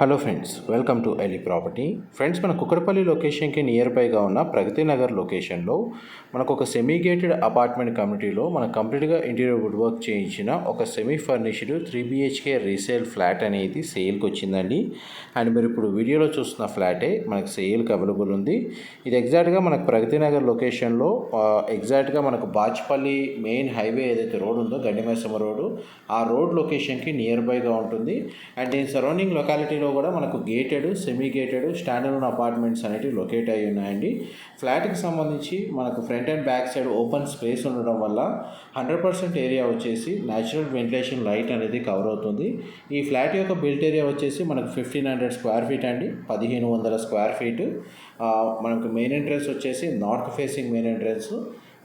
Hello friends welcome to Eli property friends మన కుక్కడపల్లి లొకేషన్కి near బైగా ఉన్న ప్రగతి నగర్ లొకేషన్లో మనకు ఒక సెమీ గేటెడ్ అపార్ట్మెంట్ కమ్యూనిటీలో మనకు కంప్లీట్గా ఇంటీరియర్ వుడ్ వర్క్ చేయించిన ఒక semi furnished three BHK resale flat అనేది సేల్కి వచ్చిందండి. అండ్ మీరు ఇప్పుడు వీడియోలో చూస్తున్న ఫ్లాటే మనకు సేల్కి అవైలబుల్ ఉంది. ఇది ఎగ్జాక్ట్గా మనకు ప్రగతి నగర్ లొకేషన్లో ఎగ్జాక్ట్గా మనకు బాచ్పల్లి మెయిన్ హైవే ఏదైతే రోడ్ ఉందో గండిమైసమ్మ రోడ్డు ఆ రోడ్ లొకేషన్కి నియర్ బైగా ఉంటుంది. అండ్ దీని సరౌండింగ్ లొకాలిటీలో కూడా మనకు gated semi gated standard apartments అనేవి లొకేట్ అయి ఉన్నాయండి. ఫ్లాట్కి సంబంధించి మనకు front and back side open space ఉండడం వల్ల హండ్రెడ్ పర్సెంట్ ఏరియా వచ్చేసి న్యాచురల్ వెంటిలేషన్ లైట్ అనేది కవర్ అవుతుంది. ఈ ఫ్లాట్ యొక్క బిల్ట్ ఏరియా వచ్చేసి మనకు ఫిఫ్టీన్ హండ్రెడ్ స్క్వేర్ ఫీట్ అండి. పదిహేను వందల స్క్వేర్ ఫీట్ మనకు మెయిన్ ఎంట్రన్స్ వచ్చేసి north facing main entrance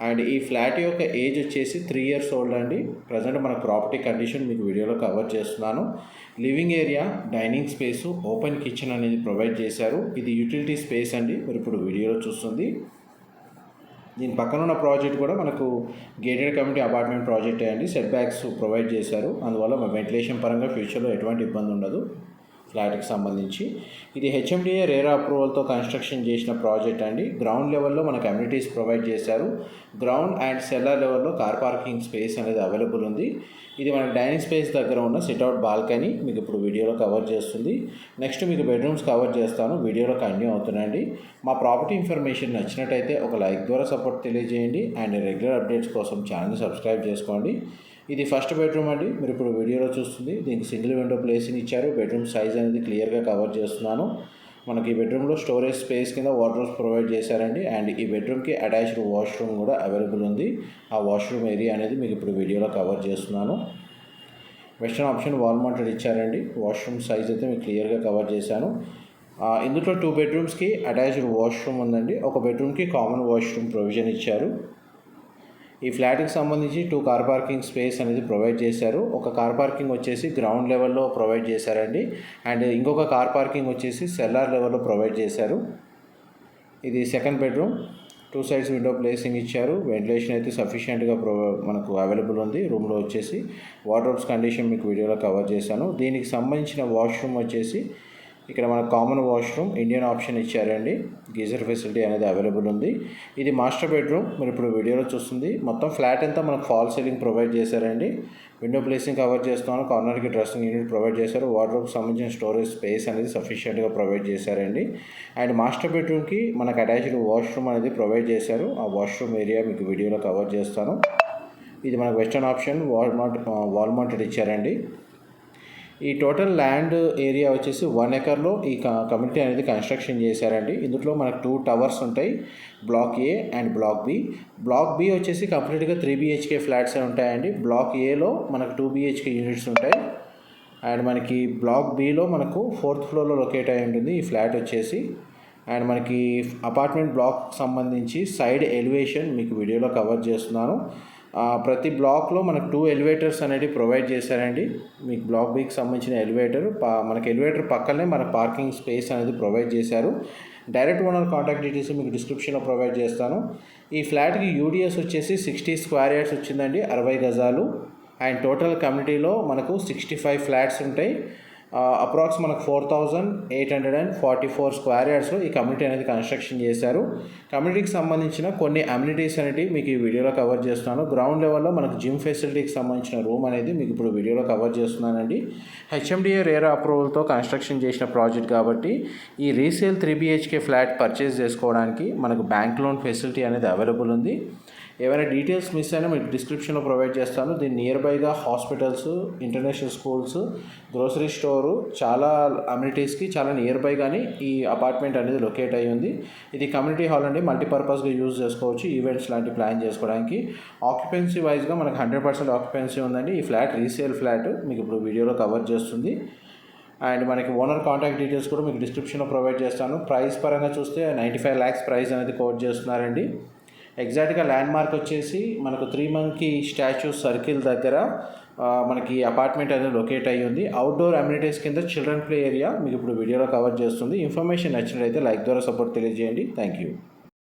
and ఈ ఫ్లాట్ యొక్క ఏజ్ వచ్చేసి త్రీ ఇయర్స్ ఓల్డ్ అండి. ప్రజెంట్ మన ప్రాపర్టీ కండిషన్ మీకు వీడియోలో కవర్ చేస్తున్నాను. Living area dining space open kitchen అనేది ప్రొవైడ్ చేశారు. ఇది యూటిలిటీ స్పేస్ అండి. మీరు ఇప్పుడు వీడియోలో చూస్తుంది. దీని పక్కన ఉన్న ప్రాజెక్ట్ కూడా మనకు గేటెడ్ కమ్యూనిటీ అపార్ట్మెంట్ ప్రాజెక్టే అండి. సెట్ బ్యాక్స్ ప్రొవైడ్ చేశారు. అందువల్ల వెంటిలేషన్ పరంగా ఫ్యూచర్లో ఎటువంటి ఇబ్బంది ఉండదు. ఫ్లాట్కి సంబంధించి. ఇది హెచ్ఎండిఏ రేరా అప్రూవల్తో కన్స్ట్రక్షన్ చేసిన ప్రాజెక్ట్ అండి. గ్రౌండ్ లెవెల్లో మనకు అమ్యూనిటీస్ ప్రొవైడ్ చేశారు. గ్రౌండ్ అండ్ సెల్లర్ లెవెల్లో కార్ పార్కింగ్ స్పేస్ అనేది అవైలబుల్ ఉంది. ఇది మన డైనింగ్ స్పేస్ దగ్గర ఉన్న సిట్అవుట్ బాల్కనీ మీకు ఇప్పుడు వీడియోలో కవర్ చేస్తుంది. నెక్స్ట్ మీకు బెడ్రూమ్స్ కవర్ చేస్తాను. వీడియోలో కంటిన్యూ అవుతున్నాయండి మా ప్రాపర్టీ ఇన్ఫర్మేషన్ నచ్చినట్టయితే ఒక లైక్ ద్వారా సపోర్ట్ తెలియజేయండి. అండ్ రెగ్యులర్ అప్డేట్స్ కోసం ఛానల్ సబ్స్క్రైబ్ చేసుకోండి. ఇది ఫస్ట్ బెడ్రూమ్ అండి. మీరు ఇప్పుడు వీడియోలో చూస్తుంది. దీనికి సింగిల్ విండో ప్లేసింగ్ ఇచ్చారు. బెడ్రూమ్ సైజ్ అనేది క్లియర్గా కవర్ చేస్తున్నాను. మనకి ఈ బెడ్రూమ్లో స్టోరేజ్ స్పేస్ కింద వాటర్ ప్రొవైడ్ చేశారండి. అండ్ ఈ బెడ్రూమ్కి అటాచ్డ్ వాష్రూమ్ కూడా అవైలబుల్ ఉంది. ఆ వాష్రూమ్ ఏరియా అనేది మీకు ఇప్పుడు వీడియోలో కవర్ చేస్తున్నాను. వెస్టర్న్ ఆప్షన్ వాల్ మౌంటెడ్ ఇచ్చారండి. వాష్రూమ్ సైజ్ అయితే మీకు క్లియర్గా కవర్ చేశాను. ఇందులో టూ బెడ్రూమ్స్కి అటాచ్డ్ వాష్రూమ్ ఉందండి. ఒక బెడ్రూమ్కి కామన్ వాష్రూమ్ ప్రొవిజన్ ఇచ్చారు. ఈ ఫ్లాట్కి సంబంధించి టూ కార్ పార్కింగ్ స్పేస్ అనేది ప్రొవైడ్ చేశారు. ఒక కార్ పార్కింగ్ వచ్చేసి గ్రౌండ్ లెవెల్లో ప్రొవైడ్ చేశారండి. అండ్ ఇంకొక కార్ పార్కింగ్ వచ్చేసి సెల్లార్ లెవెల్లో ప్రొవైడ్ చేశారు. ఇది second bedroom. Two sides window placing ఇచ్చారు. వెంటిలేషన్ అయితే సఫిషియెంట్గా ప్రొ మనకు అవైలబుల్ ఉంది రూమ్లో వచ్చేసి. వార్డ్రోబ్స్ కండిషన్ మీకు వీడియోలో కవర్ చేశాను. దీనికి సంబంధించిన వాష్రూమ్ వచ్చేసి ఇక్కడ మన కామన్ వాష్రూమ్ ఇండియన్ ఆప్షన్ ఇచ్చారండి. గీజర్ ఫెసిలిటీ అనేది అవైలబుల్ ఉంది. ఇది మాస్టర్ బెడ్రూమ్ మీరు ఇప్పుడు వీడియోలో చూస్తుంది. మొత్తం ఫ్లాట్ అంతా మనకు ఫాల్ సీలింగ్ ప్రొవైడ్ చేశారండి. విండో ప్లేసింగ్ కవర్ చేస్తున్నాను. కార్నర్కి డ్రెస్సింగ్ యూనిట్ ప్రొవైడ్ చేశారు. వార్డ్రోబ్కి సంబంధించిన స్టోరేజ్ స్పేస్ అనేది సఫిషియెంట్గా ప్రొవైడ్ చేశారండి. అండ్ మాస్టర్ బెడ్రూమ్కి మనకు అటాచ్డ్ వాష్రూమ్ అనేది ప్రొవైడ్ చేశారు. ఆ వాష్రూమ్ ఏరియా మీకు వీడియోలో కవర్ చేస్తాను. ఇది మనకు వెస్టర్న్ ఆప్షన్ వాల్ వాల్మార్ట్ ఇచ్చారండి. ఈ టోటల్ ల్యాండ్ ఏరియా వచ్చేసి వన్ ఎకర్లో ఈ కమ్యూనిటీ అనేది కన్స్ట్రక్షన్ చేశారండి. ఇందులో మనకు టూ టవర్స్ ఉంటాయి block A and block B block B వచ్చేసి కంప్లీట్గా త్రీ బిహెచ్కే ఫ్లాట్స్ ఉంటాయండి. బ్లాక్ ఏలో మనకు టూ బిహెచ్కే యూనిట్స్ ఉంటాయి. అండ్ మనకి బ్లాక్ బిలో మనకు ఫోర్త్ ఫ్లోర్లో లొకేట్ అయి ఉంటుంది ఈ ఫ్లాట్ వచ్చేసి. అండ్ మనకి అపార్ట్మెంట్ బ్లాక్ సంబంధించి సైడ్ ఎలివేషన్ మీకు వీడియోలో కవర్ చేస్తున్నాను. ప్రతి బ్లాక్లో మనకు టూ ఎలివేటర్స్ అనేవి ప్రొవైడ్ చేశారండి. మీకు బ్లాక్ బీకి సంబంధించిన ఎలివేటర్ మనకి ఎలివేటర్ పక్కనే మన పార్కింగ్ స్పేస్ అనేది ప్రొవైడ్ చేశారు. డైరెక్ట్ ఓనర్ కాంటాక్ట్ డీటెయిల్స్ మీకు డిస్క్రిప్షన్లో ప్రొవైడ్ చేస్తాను. ఈ ఫ్లాట్కి యూడిఎస్ వచ్చేసి సిక్స్టీ స్క్వేర్ యార్డ్స్ వచ్చిందండి అరవై గజాలు. అండ్ టోటల్ కమ్యూనిటీలో మనకు సిక్స్టీ ఫైవ్ ఫ్లాట్స్ ఉంటాయి. అప్రాక్స్ మనకు four thousand eight hundred and forty four square యార్డ్స్లో ఈ కమ్యూనిటీ అనేది కన్స్ట్రక్షన్ చేశారు. కమ్యూనిటీకి సంబంధించిన కొన్ని అమ్యూనిటీస్ అనేవి మీకు ఈ వీడియోలో కవర్ చేస్తున్నాను. గ్రౌండ్ లెవెల్లో మనకు జిమ్ ఫెసిలిటీకి సంబంధించిన రూమ్ అనేది మీకు ఇప్పుడు వీడియోలో కవర్ చేస్తున్నానండి. హెచ్ఎండిఏ రేరా అప్రూవల్తో కన్స్ట్రక్షన్ చేసిన ప్రాజెక్ట్ కాబట్టి ఈ resale three BHK flat purchase చేసుకోవడానికి మనకు బ్యాంక్ లోన్ ఫెసిలిటీ అనేది అవైలబుల్ ఉంది. ఏమైనా డీటెయిల్స్ మిస్ అయినా మీకు డిస్క్రిప్షన్లో ప్రొవైడ్ చేస్తాను. దీని near బైగా hospitals international schools grocery store చాలా అమ్యూనిటీస్కి చాలా నియర్ బై కానీ ఈ అపార్ట్మెంట్ అనేది లొకేట్ అయ్యి ఉంది. ఇది కమ్యూనిటీ హాల్ అండి. మల్టీపర్పస్గా యూజ్ చేసుకోవచ్చు. ఈవెంట్స్ లాంటి ప్లాన్ చేసుకోవడానికి. ఆక్యుపెన్సీ వైజ్గా మనకు హండ్రెడ్ పర్సెంట్ ఆక్యుపెన్సీ ఉందండి. ఈ ఫ్లాట్ రీసేల్ ఫ్లాట్ మీకు ఇప్పుడు వీడియోలో కవర్ చేస్తుంది. అండ్ మనకి ఓనర్ కాంటాక్ట్ డీటెయిల్స్ కూడా మీకు డిస్క్రిప్షన్లో ప్రొవైడ్ చేస్తాను. ప్రైస్ పరంగా చూస్తే నైంటీ ఫైవ్ ల్యాక్స్ ప్రైస్ అనేది కోట్ చేస్తున్నారండి. ఎగ్జాక్ట్గా ల్యాండ్ మార్క్ వచ్చేసి మనకు త్రీ మంకీ స్టాచ్యూ సర్కిల్ దగ్గర మనకి అపార్ట్మెంట్ అనేది లొకేట్ అయ్యి ఉంది. అవుట్డోర్ అమ్యూనిటీస్ కింద చిల్డ్రన్ ప్లే ఏరియా మీకు ఇప్పుడు వీడియోలో కవర్ చేస్తుంది. ఇన్ఫర్మేషన్ నచ్చినట్లయితే లైక్ ద్వారా సపోర్ట్ తెలియజేయండి. Thank you